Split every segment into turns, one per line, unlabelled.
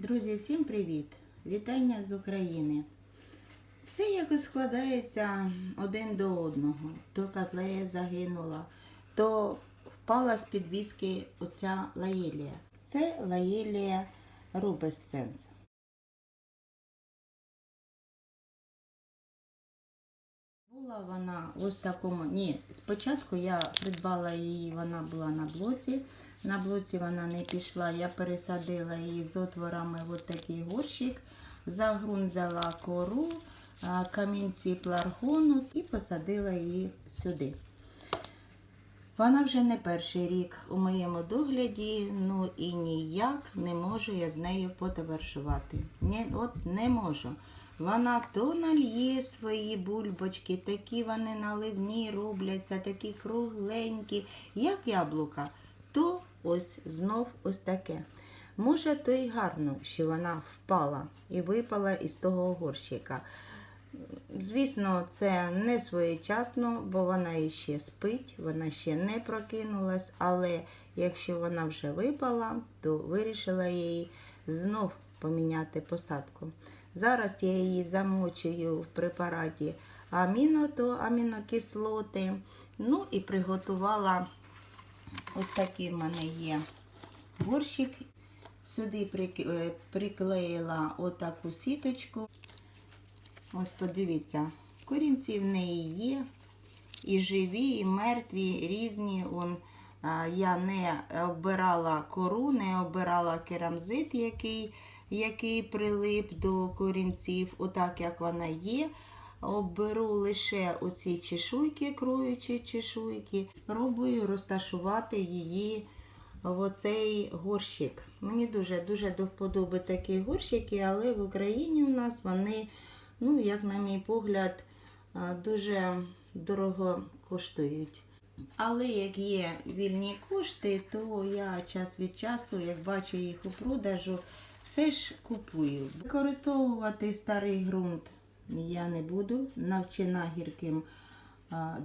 Друзі, всім привіт! Вітання з України. Все якось складається один до одного. То котлея загинула, то впала з підвіски оця лаєлія. Це лаєлія рубесценс. Була вона ось такому. Ні, спочатку я придбала її, вона була на блоці. На блоці вона не пішла. Я пересадила її з отворами в такий горщик, за ґрунт взяла кору, камінці пларгону і посадила її сюди. Вона вже не перший рік у моєму догляді, ну і ніяк не можу я з нею потоваришувати. От не можу. Вона то нальє свої бульбочки, такі вони наливні робляться, такі кругленькі, як яблука, то ось знов ось таке. Може, то й гарно, що вона впала і випала із того горщика. Звісно, це не своєчасно, бо вона іще спить, вона ще не прокинулась, але якщо вона вже випала, то вирішила їй знов поміняти посадку. Зараз я її замочую в препараті аміно, то амінокислоти. Ну і приготувала ось такий в мене є борщик. Сюди е, приклеїла отаку сіточку. Ось подивіться, корінці в неї є. І живі, і мертві, різні. Он, я не обирала кору, не обирала керамзит, який, який прилип до корінців, отак як вона є. Оберу лише оці чешуйки, кроючі чешуйки. Спробую розташувати її в оцей горщик. Мені дуже-дуже до вподоби такі горщики, але в Україні у нас вони, ну, як на мій погляд, дуже дорого коштують. Але як є вільні кошти, то я час від часу, як бачу їх у продажу, все ж купую. Використовувати старий ґрунт я не буду, навчена гірким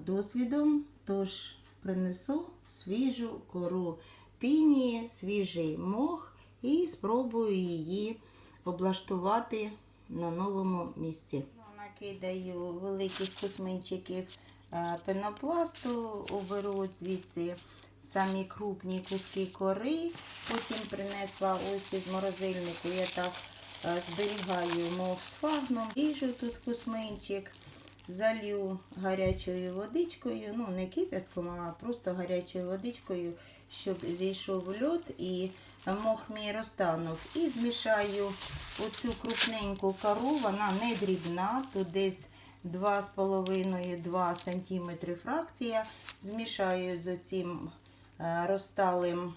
досвідом, тож принесу свіжу кору пінії, свіжий мох і спробую її облаштувати на новому місці. Накидаю великих кусминчиків пенопласту, оберу звідси самі крупні куски кори. Потім принесла ось із морозильнику. Я так е, зберігаю мох з фагном. Ріжу тут кусминчик, залью гарячою водичкою, ну не кипятком, а просто гарячою водичкою, щоб зійшов льод і мох мій розтанув. І змішаю оцю крупненьку кору, вона не дрібна, тут десь 2,5-2 см фракція. Змішаю з оцим розталим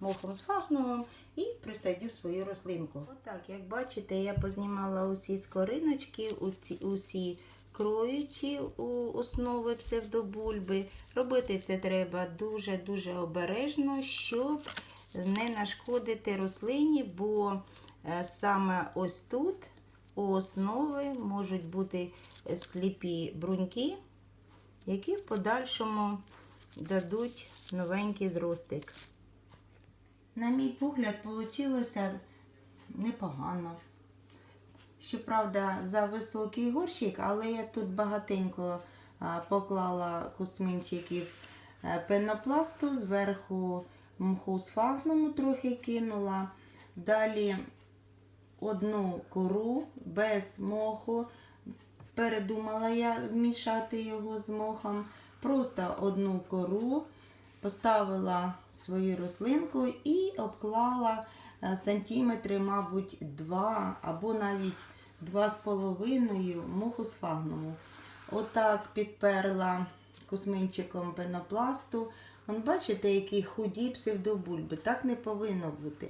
мохом з фагновим і присадю свою рослинку. Отак, як бачите, я познімала усі скориночки, усі, усі кроючі основи псевдобульби. Робити це треба дуже-дуже обережно, щоб не нашкодити рослині, бо е, саме ось тут у основи можуть бути е, сліпі бруньки, які в подальшому дадуть новенький зростик. На мій погляд, вийшло непогано. Щоправда, за високий горщик, але я тут багатенько поклала косминчиків е, пенопласту, зверху мху з фагному трохи кинула. Далі одну кору без моху. Передумала я мішати його з мохом. Просто одну кору поставила свою рослинку і обклала е, сантиметри, мабуть, 2 або навіть 2,5 моху з фагному. Отак підперла косминчиком пенопласту. Вон, бачите, які худі псевдобульби. Так не повинно бути.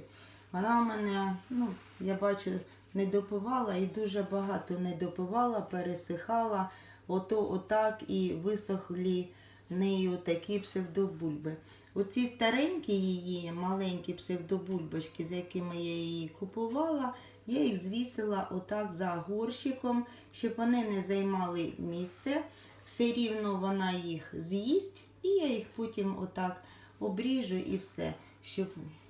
Вона в мене, ну, я бачу, не допивала і дуже багато не допивала, пересихала. Ото отак і висохлі в неї такі псевдобульби. Оці старенькі її маленькі псевдобульбочки, з якими я її купувала, я їх звісила отак за горщиком, щоб вони не займали місце. Все рівно вона їх з'їсть, і я їх потім отак обріжу і все. щоб,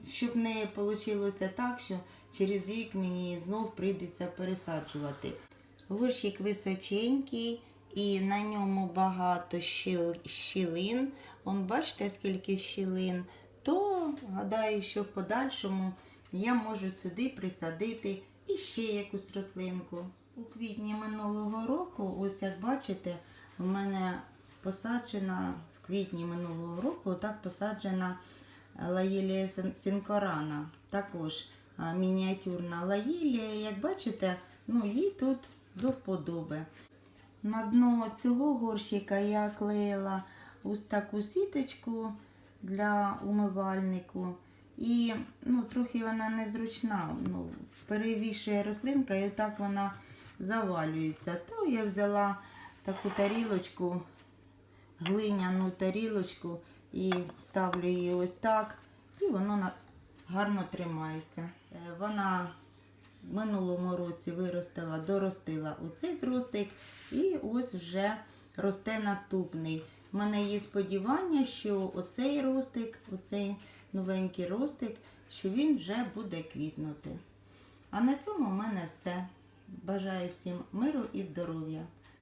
щоб не вийшло так, що через рік мені знов прийдеться пересаджувати. Горщик височенький і на ньому багато щіл, щілин. Он бачите, скільки щілин. То гадаю, що в подальшому я можу сюди присадити і ще якусь рослинку. У квітні минулого року, ось як бачите, у мене посаджена в квітні минулого року, отак посаджена лаїлія синкорана. Також мініатюрна лаїлія. Як бачите, ну їй тут до вподоби. На дно цього горщика я клеїла ось таку сіточку для умивальнику. І ну, трохи вона незручна. Ну, перевішує рослинка і так вона завалюється. То я взяла таку тарілочку, глиняну тарілочку і ставлю її ось так. І воно гарно тримається. Е, Вона в минулому році виростила, доростила оцей тростик, і ось вже росте наступний. У мене є сподівання, що оцей ростик, оцей новенький ростик, що він вже буде квітнути. А на цьому в мене все. Бажаю всім миру і здоров'я.